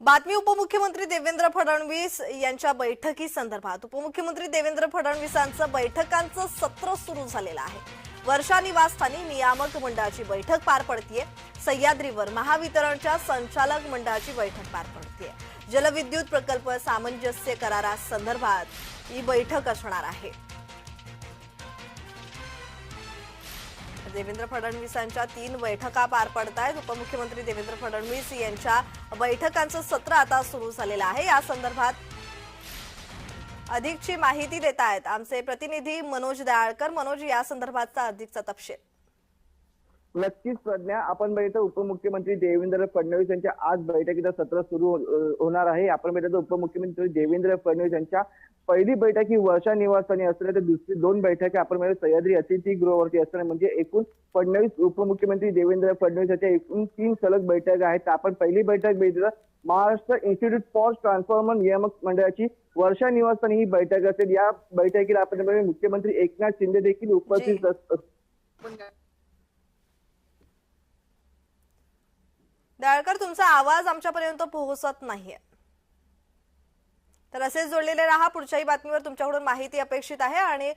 बातमी उपमुख्यमंत्री देवेंद्र फडणवीस यांच्या बैठकी संदर्भात. उपमुख्यमंत्री देवेंद्र फडणवीसांचं बैठकांचं सत्र सुरू झालेलं आहे. वर्षा निवासस्थानी नियामक मंडळाची बैठक पार पडतीये. सह्याद्रीवर महावितरणच्या संचालक मंडळाची बैठक पार पडतीये. जलविद्युत प्रकल्प सामंजस्य करारासंदर्भात ही बैठक असणार आहे. देवेंद्र फडणवीसांच्या तीन बैठका पार पडत आहेत उपमुख्यमंत्री देवेंद्र फडणवीस यांच्या बैठकांचं सत्र आता सुरू झालेलं आहे. या संदर्भात अधिकची माहिती देत आहेत आमचे प्रतिनिधी मनोज दयाळकर. मनोज या संदर्भातचा अधिकचा तपशील. नक्कीच प्रज्ञा आपण बघितलं उपमुख्यमंत्री देवेंद्र फडणवीस यांच्या आज बैठकीचं सत्र सुरू अ, होणार आहे. आपण बघितलं उपमुख्यमंत्री देवेंद्र फडणवीस यांच्या पहिली बैठक ही वर्षा निवासस्थानी असणार तर दुसरी दोन बैठकी आपण बघितलं सह्याद्री अतिथीगृहावरती असणार म्हणजे एकूण फडणवीस उपमुख्यमंत्री देवेंद्र फडणवीस यांच्या एकूण तीन सलग बैठक आहेत. आपण पहिली बैठक बघितलं महाराष्ट्र इन्स्टिट्यूट फॉर ट्रान्सफॉर्मर नियामक मंडळाची वर्षा निवासस्थानी ही बैठक असेल या बैठकीला आपण मुख्यमंत्री एकनाथ शिंदे देखील उपस्थित दयाळकर तुमचा आवाज आमच्यापर्यंत पोहोचत नाहीये. तर असेच जोडलेले राहा पुढच्याही बातमीवर तुमच्याकडून माहिती अपेक्षित आहे आणि